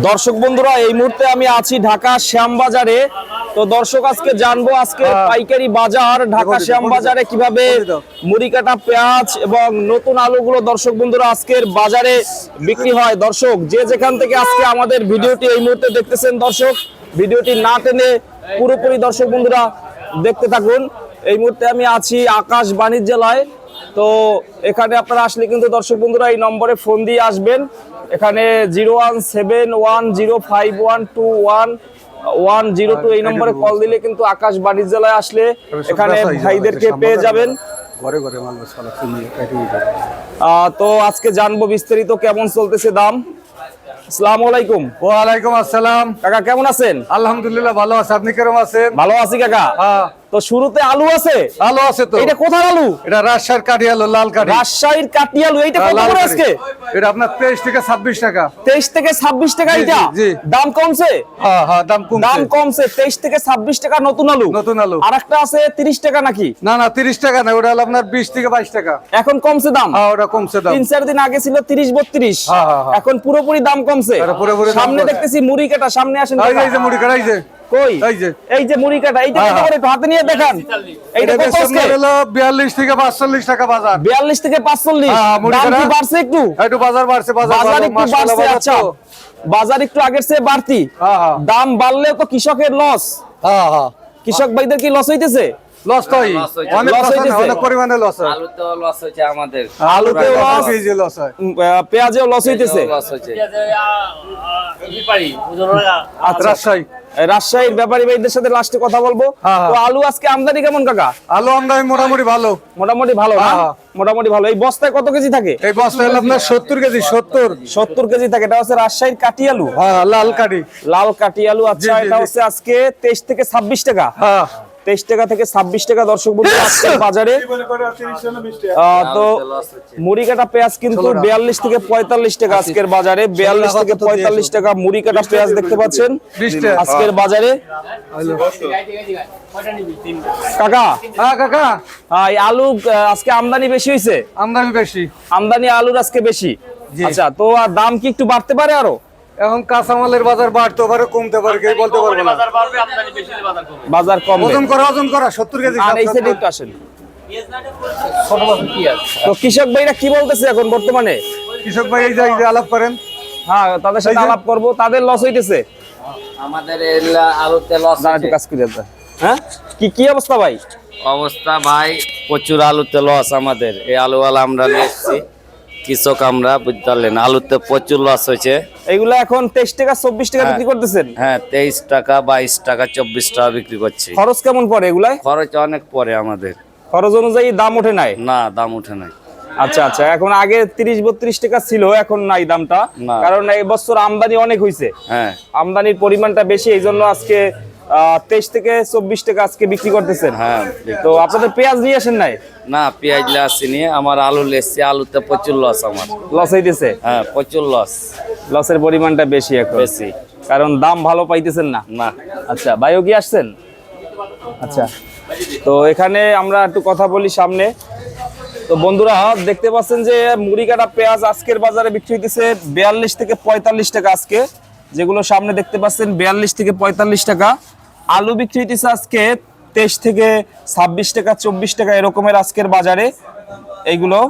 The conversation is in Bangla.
দর্শক বন্ধুরা এই মুহূর্তে আমি আছি ঢাকা শ্যামবাজারে। তো দর্শক আজকে জানব আজকে হ্যাঁ। পাইকারি বাজার ঢাকা শ্যামবাজারে কীভাবে মুড়ি কাটা পেঁয়াজ এবং নতুন আলুগুলো দর্শক বন্ধুরা আজকের বাজারে বিক্রি হয়। দর্শক যে যেখান থেকে আজকে আমাদের ভিডিওটি এই মুহূর্তে দেখতেছেন দর্শক ভিডিওটি না টেনে পুরোপুরি দর্শক বন্ধুরা দেখতে থাকুন। এই মুহূর্তে আমি আছি আকাশ বাণিজ্যালয়। তো এখানে আপনারা আসলে কিন্তু দর্শক বন্ধুরা এই নম্বরে ফোন দিয়ে আসবেন। এখানে zero one seven one zero five one two one one zero two এই নম্বরে কল দিলে কিন্তু আকাশ বাণিজ্যালয় আসলে এখানে ভাইদেরকে পেয়ে যাবেন। ঘরে ঘরে তো আজকে জানব বিস্তারিত কেমন চলতেছে দাম। আসসালামু আলাইকুম। আসসালাম। কাকা কেমন আছেন? আলহামদুলিল্লাহ ভালো আছে। আপনি কেমন আছেন? ভালো আছি কাকা। হ্যাঁ। তো শুরুতে আলু আছে? ভালো আছে তো। এটা কোথার আলু? এটা রাজশাহীর কাঠি আলো লাল কাঠি রাজশাহীর কাটি আলু এইটা কত করে আজকে? এটা আপনার তেইশ থেকে ছাব্বিশ টাকা। তেইশ থেকে ছাব্বিশ টাকা এটা। দাম কমছে? হ্যাঁ হ্যাঁ দাম কমছে। দাম কমছে তেইশ থেকে ছাব্বিশ টাকা নতুন আলু। নতুন আলু। আর একটা আছে তিরিশ টাকা নাকি? না না তিরিশ টাকা না ওটা হলো আপনার বিশ থেকে বাইশ টাকা। এখন কমছে দাম? হ্যাঁ ওটা কমছে দাম। তিন চার দিন আগে ছিল তিরিশ বত্রিশ। হ্যাঁ, হ্যাঁ, হ্যাঁ। এখন পুরোপুরি দাম কমছে। পুরোপুরি সামনে দেখতেছি মুড়ি কাটা সামনে আসেন এই যে মুড়ি কাটা এই যে। কই? এই যে। এই যে মুড়ি কাটা এইটা হ্যাঁ, কত করে? হাতে নিয়ে দেখান। এইটা কত হলো বিয়াল্লিশ থেকে পাঁচচল্লিশ টাকা বাজার। বিয়াল্লিশ থেকে পাঁচচল্লিশ। হ্যাঁ, মুড়ি কাটা। বাড়ছে একটু? একটু বাজার বাড়ছে বাজার বাজার একটু বাড়ছে আচ্ছা। বাজার একটু আগের চেয়ে বাড়তি। হ্যাঁ হ্যাঁ। দাম বাড়লে তো কৃষকের লস হ্যাঁ হ্যাঁ। কৃষক ভাইদের কি লস হইতেছে? লস তো হয়। অনেক হয়। অনেক পরিমাণে লস হয়। আলু তো লস আমাদের। আলুতে লস লস হয়। পেঁয়াজেও লস হইতেছে। লস হয়েছে আচ্ছা রাজশাহী। রাজশাহীর ব্যাপারী ভাইদের সাথে লাস্টে কথা বলব। হ্যাঁ, হ্যাঁ। তো আলু আজকে আমদানি কেমন কাকা? আলু আমদানি মোটামুটি ভালো। মোটামুটি ভালো হ্যাঁ। মোটামুটি ভালো। এই বস্তায় কত কেজি থাকে? এই বস্তায় আপনার সত্তর কেজি সত্তর। সত্তর কেজি থাকে। এটা হচ্ছে রাজশাহীর কাটি আলু। হ্যাঁ লাল কাটি লাল কাটি আলু। আচ্ছা এটা হচ্ছে আজকে তেইশ থেকে ছাব্বিশ টাকা। হ্যাঁ। তেইশ টাকা থেকে ছাব্বিশ টাকা দর্শক বন্ধু আজকের বাজারে। তো মুড়ি কাটা পেঁয়াজ কিন্তু বিয়াল্লিশ থেকে পঁয়তাল্লিশ টাকা আজকের বাজারে। বিয়াল্লিশ থেকে পঁয়তাল্লিশ টাকা মুড়ি কাটা পেঁয়াজ দেখতে পাচ্ছেন। আজকের বাজারে। কাকা। হ্যাঁ কাকা। এই আলু আজকে আমদানি বেশি হয়েছে? আমদানি বেশি। আমদানি আলুর আজকে বেশি? আচ্ছা তো আর দাম কি একটু বাড়তে পারে আরও? এখন কাঁচামালের বাজার বাড়তে পারে কমতে পারে কেউ বলতে পারব না। বাজার কম ওজন করা ওজন করা সত্তর কেজি আর এই সাইডে একটু আসেন। তো কৃষক ভাইরা কি বলতেছে এখন বর্তমানে? কৃষক ভাই এই যে আলাপ করেন। হ্যাঁ তাদের সাথে আলাপ করব। তাদের লস হইতেছে। আমাদের আলুতে লস একটু কাজ করে। হ্যাঁ? কি কি অবস্থা ভাই? অবস্থা ভাই প্রচুর আলুতে লস আমাদের। এই আলুওয়ালা আমরা নিয়ে এসেছি। কৃষক আমরা বুঝতে পারলেন আলুতে প্রচুর লস হয়েছে। এগুলা এখন তেইশ টাকা চব্বিশ টাকা বিক্রি করতেছেন? হ্যাঁ তেইশ টাকা বাইশ টাকা চব্বিশ টাকা বিক্রি করছি। খরচ কেমন পড়ে এগুলাই খরচ অনেক পরে আমাদের। খরচ অনুযায়ী দাম ওঠে নাই? না দাম উঠে নাই। আচ্ছা আচ্ছা এখন আগে তিরিশ বত্রিশ টাকা ছিল এখন নাই দামটা। কারণ এই বছর আমদানি অনেক হয়েছে হ্যাঁ। আমদানির পরিমাণটা বেশি এই জন্য আজকে তেইশ থেকে চব্বিশ টাকা আজকে বিক্রি করতেছেন। হ্যাঁ তো আপনাদের পেঁয়াজ নিয়ে আসেন নাই? না পেঁয়াজ আসিনি। আমার আলু লেসছি আলুতে প্রচুর লস আমার। লস হইতেছে? হ্যাঁ প্রচুর লস লসের পরিমাণটা বেশি এখন। বেশি। কারণ দাম ভালো পাইতেছেন না? না। আচ্ছা ভাইও কি আসছেন? আচ্ছা তো এখানে আমরা একটু কথা বলি সামনে। তো বন্ধুরা দেখতে পাচ্ছেন যে মুড়ি কাটা পেঁয়াজ আজকের বাজারে বিক্রি হইতেছে বিয়াল্লিশ থেকে পঁয়তাল্লিশ টাকা আজকে। যেগুলো সামনে দেখতে পাচ্ছেন বিয়াল্লিশ থেকে পঁয়তাল্লিশ টাকা। আলু বিক্রি হইতেছে আজকে তেইশ থেকে ছাব্বিশ টাকা চব্বিশ টাকা এরকমের আজকের বাজারে। এইগুলো।